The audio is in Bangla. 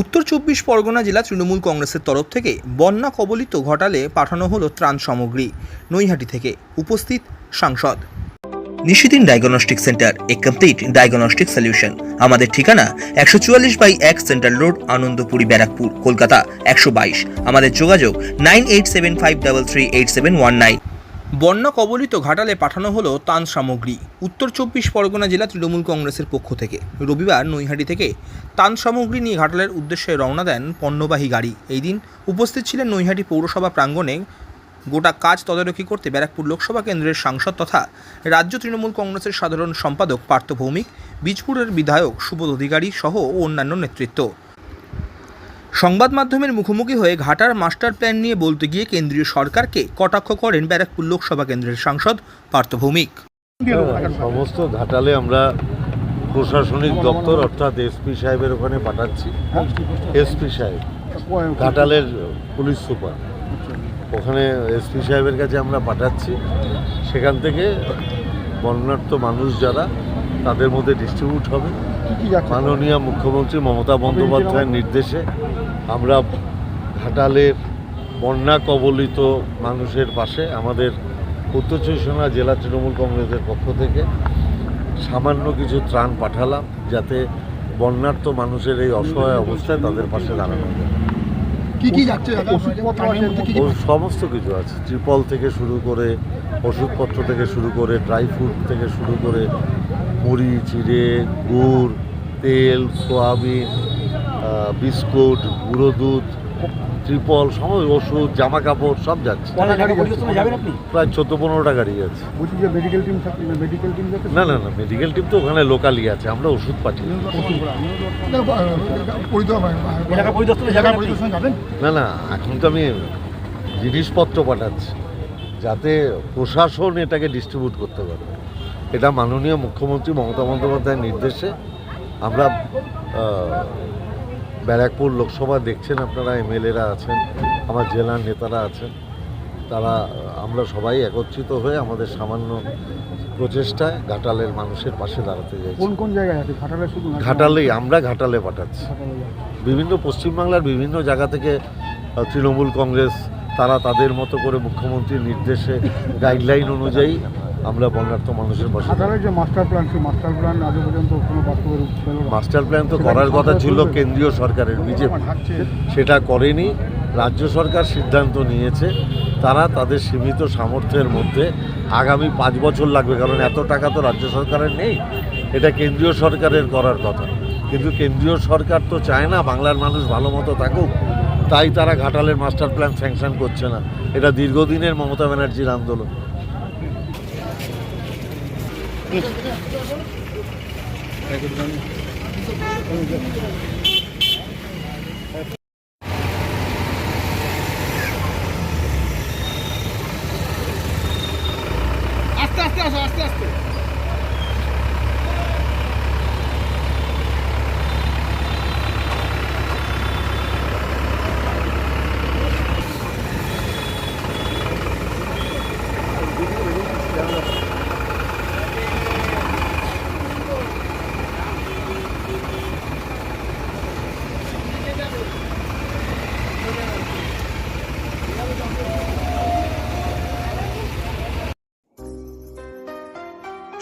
উত্তর চব্বিশ পরগনা জেলা তৃণমূল কংগ্রেসের তরফ থেকে বন্যা কবলিত ঘটালে পাঠানো হলো ত্রাণ সামগ্রী। নৈহাটি থেকে উপস্থিত সাংসদ। Nishidin diagnostic centre, a complete diagnostic solution. আমাদের ঠিকানা একশো চুয়াল্লিশ বাই এক সেন্ট্রাল রোড, আনন্দপুরি ব্যারাকপুর, কলকাতা একশো বাইশ। আমাদের যোগাযোগ nine eight seven five double three eight seven one nine. বন্যা কবলিত ঘাটালে পাঠানো হলো ত্রাণ সামগ্রী। উত্তর চব্বিশ পরগনা জেলা তৃণমূল কংগ্রেসের পক্ষ থেকে। রবিবার নৈহাটি থেকে ত্রাণ সামগ্রী নিয়ে ঘাটালের উদ্দেশ্যে রওনা দেন পণ্যবাহী গাড়ি। এই দিন উপস্থিত ছিলেন নৈহাটি পৌরসভা প্রাঙ্গণে গোটা কাজ তদারকি করতে ব্যারাকপুর লোকসভা কেন্দ্রের সাংসদ তথা রাজ্য তৃণমূল কংগ্রেসের সাধারণ সম্পাদক পার্থ ভৌমিক, বীজপুরের বিধায়ক সুবোধ অধিকারী সহ অন্যান্য নেতৃত্ব। সংবাদ মাধ্যমের মুখোমুখি হয়ে ঘাটার মাস্টার প্ল্যান নিয়ে বলতে গিয়ে কেন্দ্রীয় সরকারকে কটাক্ষ করেন ব্যারাকপুর লোকসভা কেন্দ্রের সাংসদ পার্থ ভৌমিক সমস্ত ঘাটালে আমরা প্রশাসনিক দপ্তর, অর্থাৎ এসপি সাহেবের ওখানে পাঠাচ্ছি। এসপি সাহেব, ঘাটালের পুলিশ সুপার। ওখানে এসপি সাহেবের কাছে আমরা পাঠাচ্ছি। সেখান থেকে বন্যার্থ মানুষ যারা, তাদের মধ্যে ডিস্ট্রিবিউট হবে। মাননীয় মুখ্যমন্ত্রী মমতা বন্দ্যোপাধ্যায়ের নির্দেশে আমরা ঘাটালের বন্যা কবলিত মানুষের পাশে আমাদের উত্তর চব্বিশ পরগনা জেলা তৃণমূল কংগ্রেসের পক্ষ থেকে সামান্য কিছু ত্রাণ পাঠালাম যাতে বন্যার্থ মানুষের এই অসহায় অবস্থায় তাদের পাশে দাঁড়ানো যায়। কি যাচ্ছে সমস্ত কিছু আছে। ত্রিপল থেকে শুরু করে ওষুধপত্র থেকে শুরু করে ড্রাই ফ্রুট থেকে শুরু করে মুড়ি চিড়ে গুড় তেল সোয়াবিন বিস্কুট গুঁড়ো দুধ ত্রিপল সমস্ত ওষুধ জামা কাপড় সব যাচ্ছে। প্রায় চোদ্দ পনেরোটা গাড়ি আছে। বলছি যে মেডিকেল টিম থাকবে মেডিকেল টিম যাচ্ছে? না না না মেডিকেল টিম তো ওখানে লোকালই আছে আমরা ওষুধ পাঠিয়ে না না এখন তো আমি জিনিসপত্র পাঠাচ্ছি যাতে প্রশাসন এটাকে ডিস্ট্রিবিউট করতে পারে। এটা মাননীয় মুখ্যমন্ত্রী মমতা বন্দ্যোপাধ্যায়ের নির্দেশে। আমরা ব্যারাকপুর লোকসভা দেখছেন আপনারা এমএলএরা আছেন আমার জেলার নেতারা আছেন। তারা আমরা সবাই একত্রিত হয়ে আমাদের সামান্য প্রচেষ্টায় ঘাটালের মানুষের পাশে দাঁড়াতে যাই কোন কোন জায়গায় আছে? ঘাটালে শুধু ঘাটালেই আমরা ঘাটালে পাঠাচ্ছি। বিভিন্ন পশ্চিমবাংলার বিভিন্ন জায়গা থেকে তৃণমূল কংগ্রেস তারা তাদের মতো করে মুখ্যমন্ত্রীর নির্দেশে গাইডলাইন অনুযায়ী আমরা বন্যার্থ মানুষের পাশে ঘাটালের যে মাস্টার প্ল্যান সেই মাস্টার প্ল্যান আজ পর্যন্ত কোনো বাস্তবের রূপ পেল না। মাস্টার প্ল্যান তো করার কথা ছিল কেন্দ্রীয় সরকারের বিজেপি সেটা করেনি। রাজ্য সরকার সিদ্ধান্ত নিয়েছে তারা তাদের সীমিত সামর্থ্যের মধ্যে আগামী পাঁচ বছর লাগবে কারণ এত টাকা তো রাজ্য সরকারের নেই। এটা কেন্দ্রীয় সরকারের করার কথা। কিন্তু কেন্দ্রীয় সরকার তো চায় না বাংলার মানুষ ভালো মতো থাকুক। তাই তারা ঘাটালের মাস্টার প্ল্যান স্যাংশন করছে না। এটা দীর্ঘদিনের মমতা ব্যানার্জির আন্দোলন। আস্তে আস্তে আসো আস্তে আস্তে।